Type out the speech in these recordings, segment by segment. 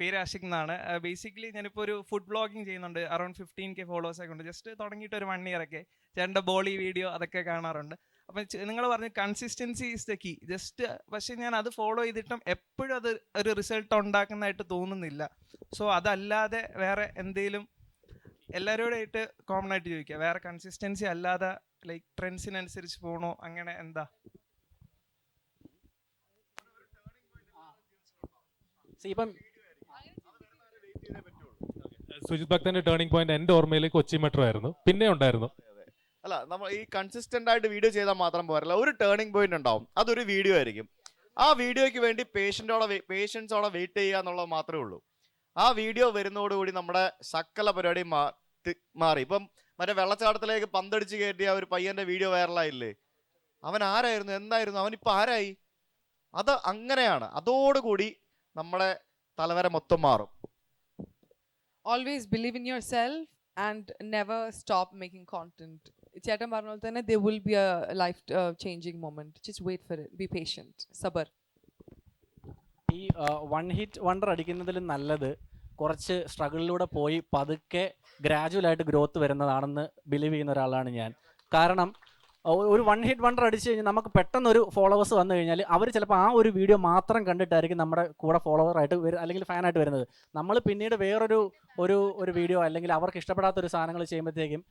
പേര് ആഷിക് എന്നാണ് ബേസിക്കലി ഞാനിപ്പോൾ ഒരു ഫുഡ് ബ്ലോഗിങ് ചെയ്യുന്നുണ്ട്. അറൌണ്ട് ഫിഫ്റ്റീൻ കെ ഫോളോവേഴ്സ് ഒക്കെ ഉണ്ട്. ജസ്റ്റ് തുടങ്ങിയിട്ട് ഒരു വൺ ഇയർ ഒക്കെ. ചേട്ടന്റെ ബോളി വീഡിയോ അതൊക്കെ കാണാറുണ്ട്. അപ്പം നിങ്ങൾ പറഞ്ഞ consistency is the key just പക്ഷേ ഞാൻ അത് ഫോളോ ചെയ്തിട്ടും എപ്പോഴും അത് ഒരു റിസൾട്ട് ഉണ്ടാക്കുന്നതായിട്ട് തോന്നുന്നില്ല. സോ അതല്ലാതെ വേറെ എന്തെങ്കിലും എല്ലാവരോടായിട്ട് കോമൺ ആയിട്ട് ചോദിക്കുക വേറെ കൺസിസ്റ്റൻസി അല്ലാതെ ലൈക്ക് ട്രെൻഡ്സിനനുസരിച്ച് പോകണോ അങ്ങനെ എന്താ? ഇപ്പം സുജിത് ഭക്തന്റെ ടേണിംഗ് പോയിന്റ് എന്റെ ഓർമ്മയിൽ കൊച്ചി മെട്രോ ആയിരുന്നു. പിന്നെ ഉണ്ടായിരുന്നു. അല്ല നമ്മൾ ഈ കൺസിസ്റ്റന്റ് ആയിട്ട് വീഡിയോ ചെയ്താൽ മാത്രം പോരല്ല. ഒരു ടേണിംഗ് പോയിന്റ് ഉണ്ടാവും. അതൊരു വീഡിയോ ആയിരിക്കും. ആ വീഡിയോയ്ക്ക് വേണ്ടി പേഷ്യന്റോടെ പേഷ്യൻസോടെ വെയിറ്റ് ചെയ്യുക എന്നുള്ളത് മാത്രമേ ഉള്ളൂ. ആ വീഡിയോ വരുന്നതോടുകൂടി നമ്മുടെ സക്കല പരിപാടി മാറി. ഇപ്പം മറ്റേ വെള്ളച്ചാട്ടത്തിലേക്ക് പന്തടിച്ച് കയറ്റിയ ഒരു പയ്യന്റെ വീഡിയോ വൈറലായില്ലേ അവൻ ആരായിരുന്നു? എന്തായിരുന്നു? അവൻ ഇപ്പൊ ആരായി? അത് അങ്ങനെയാണ്. അതോടുകൂടി നമ്മുടെ തലവരെ മൊത്തം മാറും. Always believe in yourself and never stop making content. ചേട്ടൻ പറഞ്ഞ പോലെ തന്നെ will be a life uh, changing moment. Just wait for it. Be patient. Sabar. ഈ വൺ ഹിറ്റ് വണ്ടർ അടിക്കുന്നതിലും നല്ലത് കുറച്ച് സ്ട്രഗിളിലൂടെ പോയി പതുക്കെ ഗ്രാജുവലായിട്ട് ഗ്രോത്ത് വരുന്നതാണെന്ന് ബിലീവ് ചെയ്യുന്ന ഒരാളാണ് ഞാൻ കാരണം ഒരു വൺ ഹിറ്റ് വണ്ടർ അടിച്ചു കഴിഞ്ഞാൽ നമുക്ക് പെട്ടെന്ന് ഒരു ഫോളോവേഴ്സ് വന്നു കഴിഞ്ഞാൽ അവർ ചിലപ്പോൾ ആ ഒരു വീഡിയോ മാത്രം കണ്ടിട്ടായിരിക്കും നമ്മുടെ കൂടെ ഫോളോവർ ആയിട്ട് വരും അല്ലെങ്കിൽ ഫാനായിട്ട് വരുന്നത്. നമ്മൾ പിന്നീട് വേറൊരു ഒരു ഒരു വീഡിയോ അല്ലെങ്കിൽ അവർക്ക് ഇഷ്ടപ്പെടാത്ത ഒരു സാധനങ്ങൾ ചെയ്യുമ്പോഴത്തേക്കും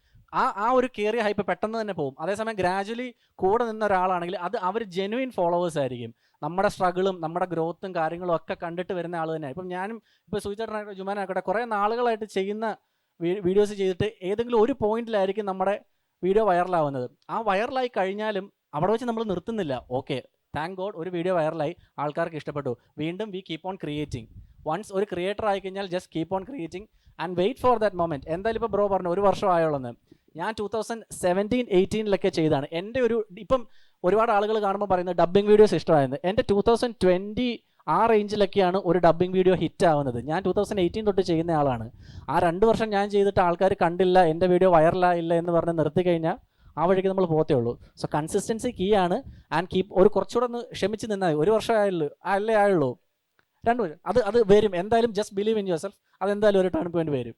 ആ ആ ഒരു കയറിയ ഹൈപ്പ് പെട്ടെന്ന് തന്നെ പോകും. അതേസമയം ഗ്രാജുവലി കൂടെ നിന്ന ഒരാളാണെങ്കിൽ അത് അവർ ജെനുവിൻ ഫോളോവേഴ്സ് ആയിരിക്കും. നമ്മുടെ സ്ട്രഗിളും നമ്മുടെ ഗ്രോത്തും കാര്യങ്ങളും ഒക്കെ കണ്ടിട്ട് വരുന്ന ആൾ തന്നെ ഇപ്പം ഞാനും ഇപ്പോൾ സുചേട്ടനായിക്കോട്ടെ ജുമാനായിക്കോട്ടെ കുറേ നാളുകളായിട്ട് ചെയ്യുന്ന വീഡിയോസ് ചെയ്തിട്ട് ഏതെങ്കിലും ഒരു പോയിന്റിലായിരിക്കും നമ്മുടെ വീഡിയോ വൈറലാവുന്നത് ആ വൈറലായി കഴിഞ്ഞാലും അവിടെ വെച്ച് നമ്മൾ നിർത്തുന്നില്ല. ഓക്കെ താങ്ക് ഗോഡ് ഒരു വീഡിയോ വൈറലായി ആൾക്കാർക്ക് ഇഷ്ടപ്പെട്ടു. വീണ്ടും we keep on creating once ഒരു ക്രിയേറ്റർ ആയി കഴിഞ്ഞാൽ just keep on creating and wait for that moment എന്തായാലും ഇപ്പോൾ ബ്രോ പറഞ്ഞു ഒരു വർഷം ആയോളെന്ന് ഞാൻ ടൂ തൗസൻഡ് സെവന്റീൻ എയ്റ്റീനിലൊക്കെ ചെയ്താണ് എന്റെ ഒരു ഇപ്പം ഒരുപാട് ആളുകൾ കാണുമ്പോൾ പറയുന്നത് ഡബ്ബിംഗ് വീഡിയോസ് ഇഷ്ടമായിരുന്നു എന്റെ ടൂ തൗസൻഡ് ട്വന്റി ആ റേഞ്ചിലൊക്കെയാണ് ഒരു ഡബ്ബിംഗ് വീഡിയോ ഹിറ്റ് ആവുന്നത് ഞാൻ ടൂ തൗസൻഡ് എയ്റ്റീൻ തൊട്ട് ചെയ്യുന്ന ആളാണ്. ആ രണ്ട് വർഷം ഞാൻ ചെയ്തിട്ട് ആൾക്കാർ കണ്ടില്ല എന്റെ വീഡിയോ വൈറലായില്ല എന്ന് പറഞ്ഞ് നിർത്തി കഴിഞ്ഞാൽ ആ വഴിക്ക് നമ്മൾ പോകത്തേ ഉള്ളൂ. സോ കൺസിസ്റ്റൻസി കീ ആണ്. ആൻഡ് കീപ്പ് ഒരു കുറച്ചുകൂടെ ഒന്ന് ക്ഷമിച്ച് നിന്നാൽ ഒരു വർഷം ആയുള്ളൂ അല്ലേ ആയുള്ളൂ. രണ്ട് വർഷം അത് അത് വരും. എന്തായാലും just believe in yourself അതെന്തായാലും ഒരു ടേൺ പോയിന്റ് വരും.